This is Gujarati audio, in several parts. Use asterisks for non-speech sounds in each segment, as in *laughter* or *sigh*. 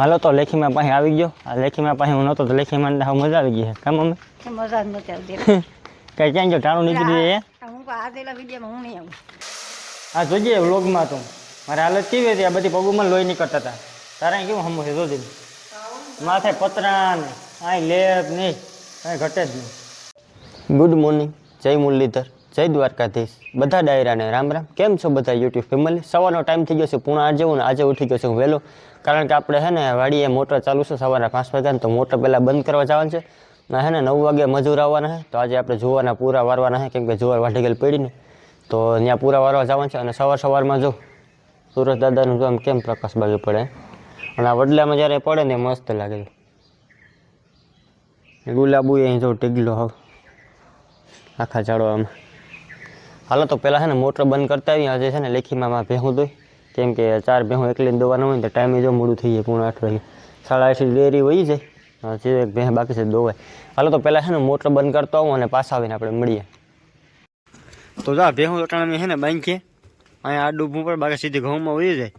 હાલો તો લેખીમાં પાસે આવી ગયો. આ લેખીમાં પાસે હું નહોતો તો લેખીમાં ને હાવ મજા આવી ગઈ છે કામ મમ્મી? કે મજા જ નથી આવતી. કઈ ક્યાં ગયો? ટાણું નીકળી જાય આ હું આ પેલા વિડીયોમાં હું નહીં આવું. આ જોજે વ્લોગમાં તું. મારી હાલત કેવી હતી? આ બધી પગુમાં લોહી નીકળતા હતા. તારે કેવું હમું છે? જોજે. માથે પતરા ને. આ લેપ નહીં. કાંઈ ઘટે જ નહીં. Good morning. જય મુરલીધર. જય દ્વારકાધીશ. બધા ડાયરાને રામ રામ. કેમ છો બધા યુટ્યુબ ફેમિલી? સવારનો ટાઈમ થઈ ગયો છે. પૂણા આજે હું ને આજે ઉઠી ગયો છું વહેલો. કારણ કે આપણે હે ને વાડીએ મોટર ચાલુ છે સવારના પાંચ વાગ્યા તો મોટર પહેલાં બંધ કરવા જવાનું છે. ને હે ને નવ વાગે મજૂર આવવાના છે, તો આજે આપણે જુવારના પૂરા વારવાના છે, કેમ કે જુવાર વાઢી ગયેલ પડીને. તો ત્યાં પૂરા વારવા જવાનું છે અને સવાર સવારમાં જો સુરત દાદાનું આમ કેમ પ્રકાશ બાજુ પડે? અને આ વડલામાં જ્યારે પડે ને એ મસ્ત લાગે. છે ગુલાબુ અહીં જો ટીગલો હવે આખા ઝાડવામાં. હાલો તો પહેલાં છે ને મોટર બંધ કરતા આવીએ. આજે છે ને લેખીમાં ભેહું દોઈ કેમ કે ચાર ભેહું એકલીને દોવાનું હોય ને તો ટાઈમે જો મોડું થઈ જાય પૂર્ણ આઠ વાગે. સાડા આઠથી ડેરી વહી જાય હા, જે એક ભેહ બાકી છે દોવાય. હાલો તો પહેલાં છે ને મોટર બંધ કરતો આવું અને પાછા આવીને આપણે મળીએ. તો જા ભેહું અટાણા છે ને બાંધીએ અહીંયા આ ડૂબવું પડે બાકી સીધી ઘઉંમાં વહી જાય.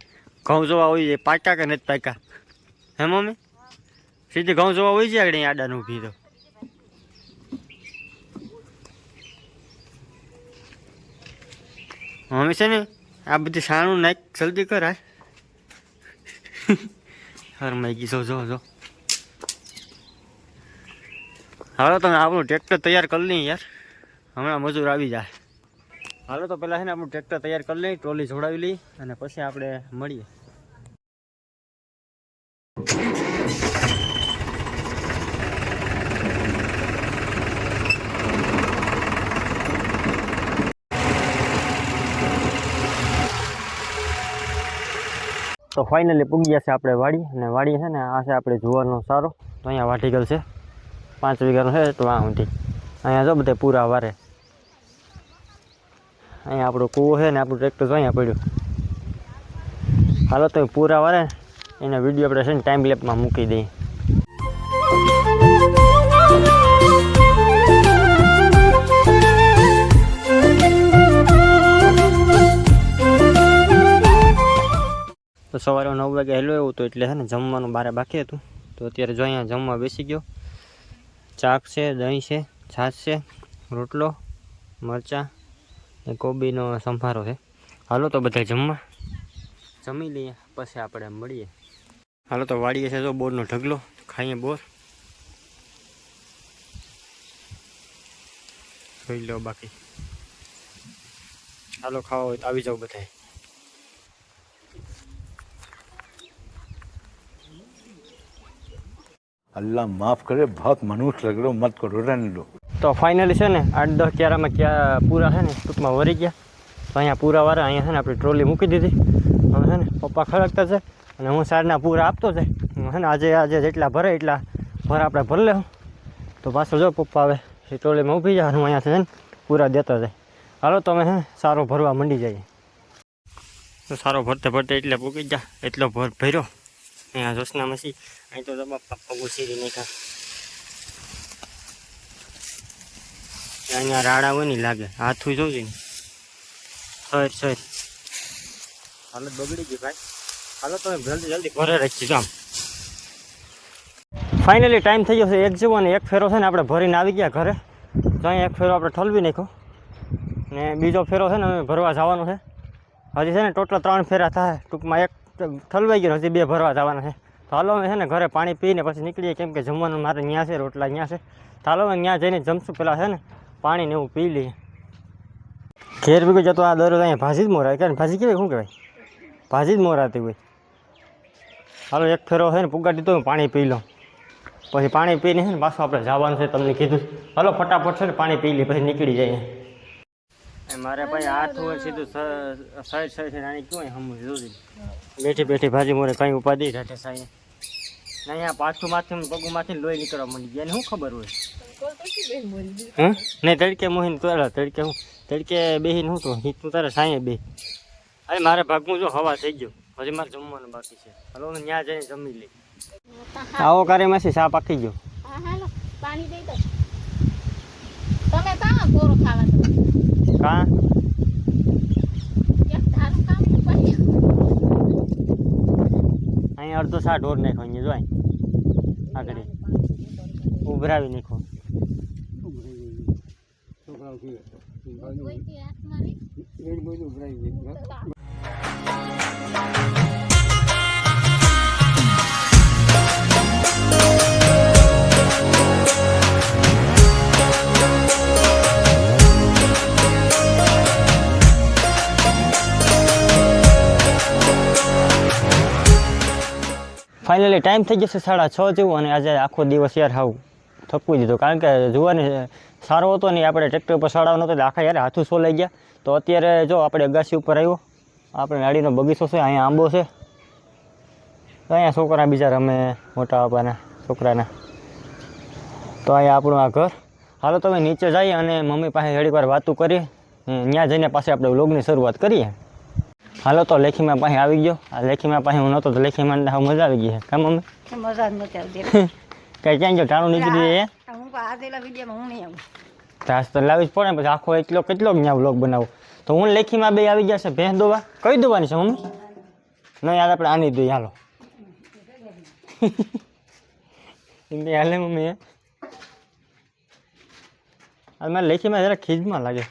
ઘઉં જોવા વહી જાય પાક્યા કે નથી પાક્યા? હે મમ્મી? સીધી ઘઉં જોવા વહી જાય આગળ અહીંયા આડાનું ઊભી તો? મમ્મી છે ને આ બધી સાણું નાખ, જલ્દી કર આ. *laughs* હર માગી જો જો જો. હાલો, તમે આપણું ટ્રેક્ટર તૈયાર કરી લઈએ યાર. હમણાં મજૂર આવી જાય. હાલો, તો પહેલાં છે ને આપણું ટ્રેક્ટર તૈયાર કરી લઈએ, ટ્રોલી જોડાવી લઈએ અને પછી આપણે મળીએ. તો ફાઇનલી પૂગી જશે આપણે વાડી અને વાડી છે ને, આ છે આપણે જુવારનો સારો. તો અહીંયા વાટિકલ છે. પાંચ વીઘાનો છે, તો આ ઊંધી. અહીંયા જો બધા પૂરા વારે. અહીંયા આપણો કૂવો છે ને, આપણું ટ્રેક્ટર અહીંયા પડ્યું. હાલો તો પૂરા વારે. એને વીડિયો આપણે છે ને ટાઈમ લેપમાં મૂકી દઈએ. સવારે નવ વાગે હેલો એવું તો એટલે હે ને જમવાનું બારે બાકી હતું. તો અત્યારે જો અહીંયા જમવા બેસી ગયો. ચાક છે, દહીં છે, છાશ છે, રોટલો, મરચાં ને કોબીનો સંભારો છે. હાલો તો બધા જમવા. જમી લઈએ, પછી આપણે મળીએ. હાલો તો વાડીએ છે જો બોરનો ઢગલો, ખાઈએ બોર. જોઈ લો બાકી. હાલો ખાવા હોય તો આવી જાઓ બધાય. અલ્લાહ માફ કરે ભાગ મનુષ્ય લો મત કરો, રન લો. તો ફાઇનલી છે ને, આઠ દસ ક્યારામાં ક્યાં પૂરા છે ને, ટૂંકમાં વરી ગયા. તો અહીંયા પૂરા વાળા અહીંયા છે ને, આપણી ટ્રોલી મૂકી દીધી. હવે છે ને, પપ્પા ખરકતા છે અને હું સારના પૂરા આપતો છે. છે ને, આજે આજે જેટલા ભરે એટલા ભર આપણે ભરી લેવું. તો પાછો જો પપ્પા આવે એ ટ્રોલીમાં ઊભી જાય હું અહીંયા છે ને, પૂરા દેતા જાય. હાલો તમે હે સારો ભરવા મંડી જઈએ. સારો ભરતે ભરતે એટલે પૂકી જા એટલો ભર ભર્યો. અહીંયા જોશના મસી અહીં તો જમા પગું સીરી નાખ્યા અહીંયા રાડા હોય ને લાગે. હાથું જોજે ને. Sir sir. હાલત બગડી ગઈ ભાઈ. હાલો, તમે જલ્દી જલ્દી ભરે રાખી જામ ફાઇનલી ટાઈમ થઈ ગયો છે, એક જેવો અને એક ફેરો છે ને આપણે ભરીને આવી ગયા ઘરે. તો અહીંયા એક ફેરો આપણે ઠલવી નાખ્યો. ને બીજો ફેરો છે ને અમે ભરવા જવાનો છે. હજી છે ને ટોટલ ત્રણ ફેરા થાય. ટૂંકમાં એક ઠલવાઈ ગયો હજી બે ભરવા જવાના છે. તો હાલો છે ને ઘરે પાણી પીને પછી નીકળીએ. કેમ કે જમવાનું મારે ત્યાં છે, રોટલા ત્યાં છે. તો હાલો ત્યાં જઈને જમશું. પેલા છે ને પાણી ને એવું પી લઈએ. ઘેર ભેગું જતો આ દરરોજ અહીંયા ભાજી જ મોરાય. કે ભાજી કેવી, શું કહેવાય? ભાજી જ મોરાતી હોય. હાલો એક ફેરો છે ને પુગા દીધો પાણી પી લો પછી પાણી પીને છે ને પાછું આપણે જવાનું છે, તમને કીધું હાલો ફટાફટ છે ને પાણી પી લઈએ, પછી નીકળી જઈએ. મારે ભાઈ હાથ હોય સીધું સાઈડ સાઈડ છે આની ક્યું હમ જોઈ બેઠી બેઠી ભાજી મોરે કઈ ઉપાધિ રાતે સાઈ અહીંયા પાછું માથું પગું માંથી લોહી નીકળવા માંડી ગયા શું ખબર હોય? હં? નહીં તડકે મોહીને તો તડકે હું, તડકે બેહીને હું તો તું તારે સાંયે બે અરે મારે ભાગવું જો, હવા થઈ ગયો. હજી મારે જમવાનું બાકી છે. હલો, હું ત્યાં જઈને જમી લઈ. આવો કાર્યમાંથી સા પાકી ગયો. પાણી દઈ દો તમે કાં કોરો ખાવા બન્યા અહીંયા અડધો સા ઢોર નાખો અહીંયા જોઈ આગળ. ઉભરાવી નાખો કોઈથી ફાઇનલી ટાઈમ થઈ જશે સાડા છ જેવું અને આજે આખો દિવસ યાર હાવ થકવી દીધો કારણ કે જોવાની, સારો હતો નહીં આપણે ટ્રેક્ટર પર સાડાવાનો હતો એટલે આખા યાર હાથું સોલાઈ ગયા. તો અત્યારે જો આપણે અગાસી ઉપર આવ્યો. આપણે નાળીનો બગીચો છે, અહીંયા આંબો છે. તો અહીંયા છોકરા બીજા રમે, મોટા બાપાના છોકરાના. તો અહીંયા આપણું આ ઘર. હાલો તમે નીચે જઈએ અને મમ્મી પાસે ઘડીક વાર વાતું કરીએ. ત્યાં જઈને પાછી આપણે વ્લોગની શરૂઆત કરીએ. હાલો તો લેખીમાં પાસે આવી ગયો. આ લેખીમાં પાસે હું નહોતો તો લેખીમાં હાવ મજા આવી ગઈ છે કામ મમ્મી મજા જ નથી આવતી. કઈ ક્યાં ગયો? ટાણું નીકળી જાય હું? કહું આજેલા વિડીયોમાં હું નહીં આવું. ઘાસ તો લાવી જ પડે ને પછી આખો એટલો કેટલો ત્યાં વ્લોગ બનાવું. તો હું લેખીમાં બે આવી ગયા છે ભેંસ દોવા. કઈ દોવાની છે મમ્મી? નહીં યાર આપણે આની દઈએ હાલો. *laughs* એમ કે હાલે મમ્મી એ હાલ મારે લેખીમાં જરા ખીજમાં લાગે.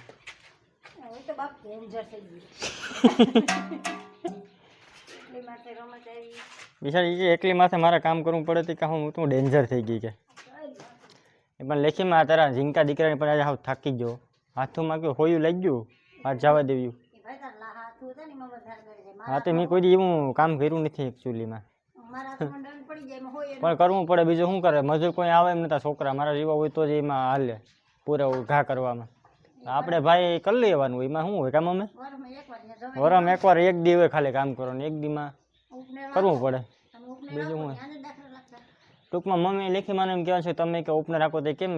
બિચારી કે એકલી માથે મારે કામ કરવું પડે તે કે હું તું ડેન્જર થઈ ગઈ કે. એ પણ લેખીમાં તારા ઝીંકા દીકરાને પણ આજે હાવ થાકી ગયો. હાથોમાં કયો હોયું લઈ ગયું? હાથ જવા દેવ્યું એ હા, તો મેં કોઈ દી એવું કામ કર્યું નથી એકચ્યુઅલીમાં પણ કરવું પડે, બીજું શું કરે? મજૂર કોઈ આવે એમ નતા, છોકરા મારા જેવા હોય તો જ એમાં હાલે, પૂરા ઘા કરવામાં. આપણે ભાઈ કરી લેવાનું એમાં શું હોય કામ અમે? વરમાં એકવાર એક દી હોય ખાલી કામ કરવાનું. એક દીમાં કરવું પડે. બીજું હું ટૂંકમાં મમ્મી લેખી મને એમ કહેવાનું છે તમે કે ઓપનર રાખો તો કેમ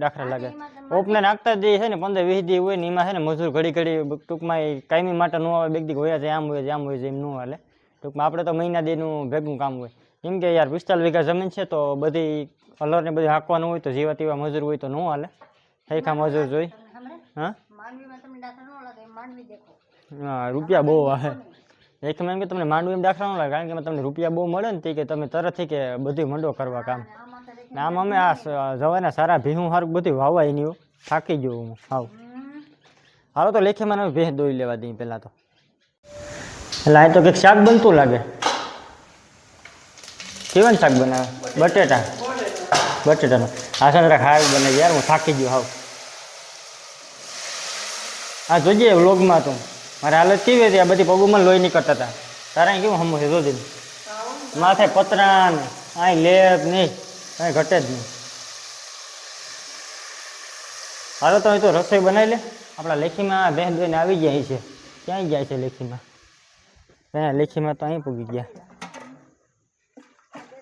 દાખલા લાગે ઓપનર રાખતા જ છે ને પંદર વીસ દી હોય ને એમાં છે ને મજૂર ઘડી ઘડી ટૂંકમાં એ કાયમી માટે ન આવે બે દી હોય છે આમ હોય છે આમ હોય છે એમ ન હાલે. ટૂંકમાં આપણે તો મહિના દીનું ભેગું કામ હોય. કેમ કે યાર પિસ્તાલીસ વીઘા જમીન છે તો બધી કલરને બધું હાંકવાનું હોય તો જેવા તેવા મજૂર હોય તો ન હાલે. સરખા મજૂર જોઈ. હા? હા રૂપિયા બહુ આવે. એક મેં કે તમને માંડવી દાખલા ન લાગે કારણ કે એમાં તમને રૂપિયા બહુ મળે ને તે કે તમે તરતથી કે બધું મંડો કરવા કામ. આમાં ને આમ અમે આ જવાના સારા ભીહું સારું બધું વાવાય નહીં થાકી ગયો હું હાવ. હાલો તો લેખે મને ભેંસ દોઈ લેવા દઈ પહેલાં તો. એટલે અહીં તો કંઈક શાક બનતું લાગે. કેવું શાક બનાવે? બટેટા. બટેટાનું. આ સંતરા ખાવી બને યાર હું થાકી ગયો હાવ. આ જોઈએ વ્લોગમાં તું. મારી હાલત કેવી હતી? આ બધી પગુમાં લોહી નીકળતા હતા. તારા કેવું હમું છે? માથે પતરા ને, અહીં લેપ નહીં કાંઈ ઘટે જ નહીં. હાલો, તો તો રસોઈ બનાવી લે. આપણા લેખીમાં બેન બેન આવી ગયા છે. ક્યાંય ગયા છે લેખીમાં? ત્યાં લેખીમાં તો અહીં પૂગી ગયા.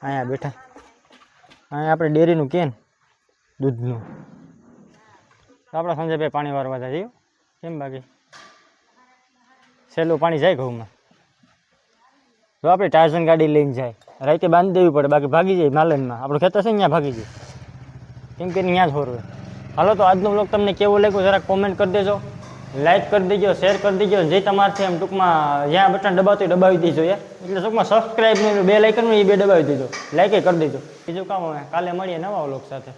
અહીંયા બેઠા. અહીંયા આપણે ડેરીનું કેન? દૂધનું. તો આપણે સંજયભાઈ પાણી વારવા જાય જઈએ કેમ બાકી. સહેલું પાણી જાય ઘઉંમાં. જો આપણે ટાર્ઝન ગાડી લઈને જાય. રાતે બાંધી દેવી પડે, બાકી ભાગી જાય માલનમાં. આપણું ખેતર છે ને, ત્યાં ભાગી જાય. કેમ કે ત્યાં જ હોરવે હાલો તો આજનો બ્લોગ તમને કેવો લાગ્યો જરા કોમેન્ટ કરી દેજો. લાઈક કરી દેજો શેર કરી દેજો, જે તમારથી એમ ટૂંકમાં જ્યાં બટન દબાવતું દબાવી દેજો યાર. એટલે ટૂંકમાં સબસ્ક્રાઈબ બે લાઇકન એ બે દબાવી દેજો. લાઈકે કરી દેજો. બીજું કામ કાલે મળીએ નવા બ્લોગ સાથે.